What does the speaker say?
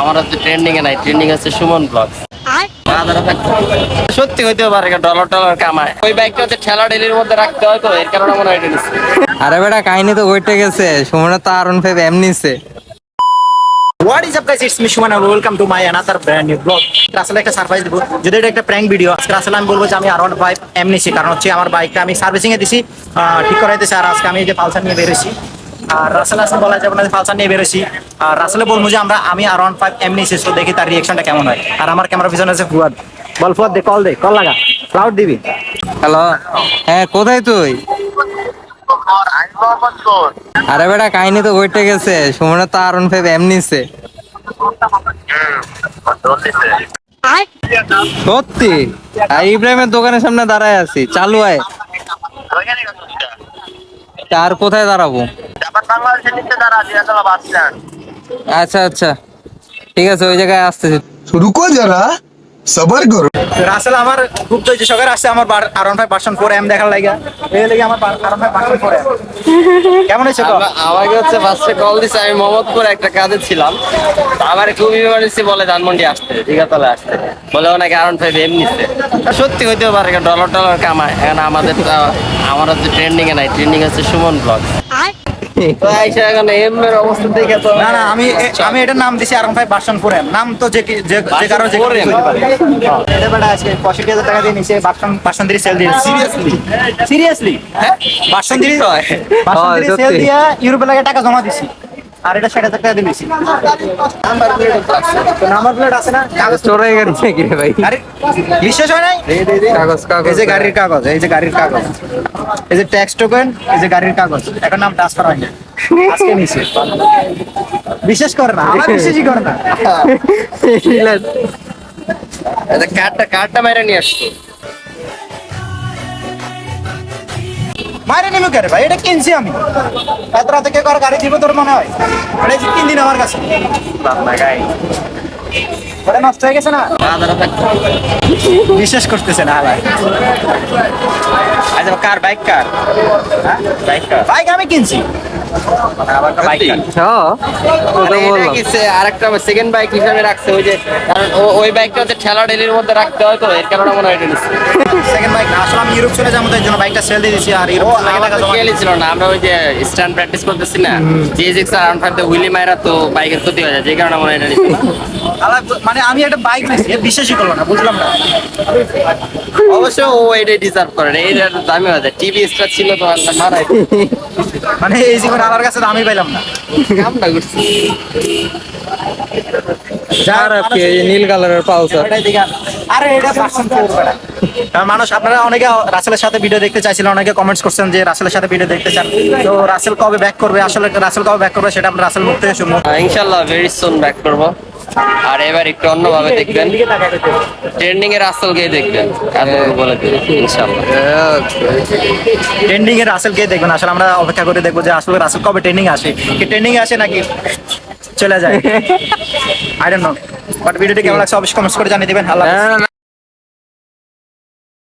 আমার হচ্ছে ট্রেন্ডিং এ নাই ট্রেন্ডিং হচ্ছে সুমন ব্লগ সত্যি হইতে পারে ডলার টলার কামায়। ওই বাইকটা হচ্ছে ঠেলা ডেলির মধ্যে রাখতে হয় তো এর কারণে মনে হয় আরে বেটা কাহিনী তো ঘটে গেছে সুমনের তো around five এমনিছে what is up guys it's me Suman welcome to my another brand new blog আসলে একটা সারপ্রাইজ দেবো। যদি এটা একটা প্র্যাঙ্ক ভিডিও আজকে আসলে আমি বলব যে আমি আরাউন্ড ফাইভ এম নিছি। কারণ হচ্ছে আমার বাইকটা আমি সার্ভিসিং এ দিছি ঠিক করাইতেছি। আর আজকে আমি যে পালসার নিয়ে বেরোছি আর রাসেল আসলে বলা যাবে না পালসার নিয়ে বেরোছি আর রাসেলে বলব যে আমরা, আমি আরাউন্ড ফাইভ এম নিছি সো দেখি তার রিয়েকশনটা কেমন হয়। আর আমার ক্যামেরা পিছনে আছে ফুয়াদ। বল ফুয়াদ দে কল দে কল লাগা। ক্লাউড দিবি। হ্যালো হ্যাঁ কোথায় তুই? আরে বেটা, কাহিনী তো ঘটে গেছে। সুমনের তো আরন ফাইভ এমনিছে সত্যি? আর ইব্রাহিমের দোকানের সামনে দাঁড়ায় আছি। চালু আয়। আর কোথায় দাঁড়াবো? বাংলাদেশের নিচে আচ্ছা আচ্ছা। ঠিক আছে ওই জায়গায় আসতেছি। রুকো যারা সবার করো রাসেল আমার খুব তো আসছে আমার এম দেখার এই লাগে আমার কেমন আমাকে হচ্ছে কল দিছে আমি একটা কাজে ছিলাম। আমার খুব ইমার্জেন্সি বলে ধানমন্ডি আসতে দীঘাতলা আসতে। বলে ওনাকে আরন ফাইভ এম নিচ্ছে সত্যি হইতেও পারে ডলার ডলার কামায়। এখন আমাদের আমার হচ্ছে ট্রেন্ডিং এ নাই ট্রেন্ডিং হচ্ছে সুমন ব্লগ না না আমি আমি এটার নাম দিছি ফাইভ পার্সেন্ট ফোর নাম তো যে যে যে কারও যে 4M আজকে পঁয়ষট্টি হাজার টাকা দিয়ে নিচে বাসন বাসন দিয়ে সেল দিয়ে। সিরিয়াসলি সিরিয়াসলি হ্যাঁ? বাসন দিয়ে বাসন দিয়ে সেল সত্যি। ইউরোপে লাগে টাকা জমা দিছি। আর এটা ষাট হাজার টাকা দিয়ে নিছি। নাম্বার প্লেট আছে। না? কাগজ চোরাই গাড়ি নাকি ভাই? গাড়ির বিশ্বাস হয় নাই? কাগজ কাগজ। এই যে গাড়ির কাগজ এই যে গাড়ির কাগজ। এই যে ট্যাক্স টোকেন এই যে গাড়ির কাগজ। এখন নাম ট্রান্সফার হয় না। আজকে নিছে। বিশ্বাস করে না আমার বিশ্বাসই করে না। এটা কার্ডটা কার্ডটা মেরে নিয়ে আসতো মারে নিল কেন ভাই? এটা কিনছি আমি। এত রাতে কে করে গাড়ি দিব তোর মনে হয়? এটা তিন দিন আমার কাছে। ওটা নষ্ট হয়ে গেছে না? বিশ্বাস করতেছে না ভাই। আচ্ছা কার? বাইক কার? বাইক কার? বাইক আমি কিনছি। হ্যাঁ তো বললাম। আরেকটা সেকেন্ড বাইক হিসাবে রাখছে ওই যে কারণ ও- ওই বাইকটা ঠেলা ডেলির মধ্যে রাখতে হয় তো এর কারণে মনে হয় ইউরোপ চলে যাব তাই জন্য বাইকটা সেল দিয়ে দিয়েছি আর ইউরোপ খেয়ালই ছিল না আমরা ওই যে স্ট্যান্ড প্র্যাকটিস করতেছি না জিএসএক্স আর ফাইভ হুইলি মাইরা তো বাইকের ক্ষতি হয়ে যায় যে কারণে মনে হয় এটা নিচ্ছে না। মানে আমি একটা বাইক নিয়েছি বিশ্বাসই করল না বুঝলাম না। অবশ্য ও এটাই ডিজার্ভ করে এই দামি হয়ে যায় টিভি স্টার ছিল তো মারাই মানে এই জীবন আলার কাছে তো আমি পাইলাম না। কামটা করছি। আর কি নীল কালারের ওটাই আরে এটা পার্সেন্ট ফোর বেটা। কারণ মানুষ আপনারা অনেকে রাসেলের সাথে ভিডিও দেখতে চাইছিলেন অনেকে কমেন্টস করছেন যে রাসেলের সাথে ভিডিও দেখতে চান। তো রাসেল কবে ব্যাক করবে? আসলে রাসেল কবে ব্যাক করবে সেটা আমরা রাসেল মুখ থেকে শুনব। ইনশাল্লাহ ভেরি সুন ব্যাক করব। আর এবার একটু অন্যভাবে দেখবেন। ট্রেন্ডিং এর আসল গিয়ে দেখবেন বলে দিই ইনশাল্লাহ ট্রেন্ডিং এর রাসেল কে দেখবেন। আসলে আমরা অপেক্ষা করে দেখব যে আসলে রাসেল কবে ট্রেন্ডিং আসে। কি ট্রেন্ডিং আসে নাকি চলে যায়? আই ডোন্ট নো বাট ভিডিওটি কেমন লাগছে? অবশ্যই কমেন্টস করে জানিয়ে দিবেন। আল্লাহ না।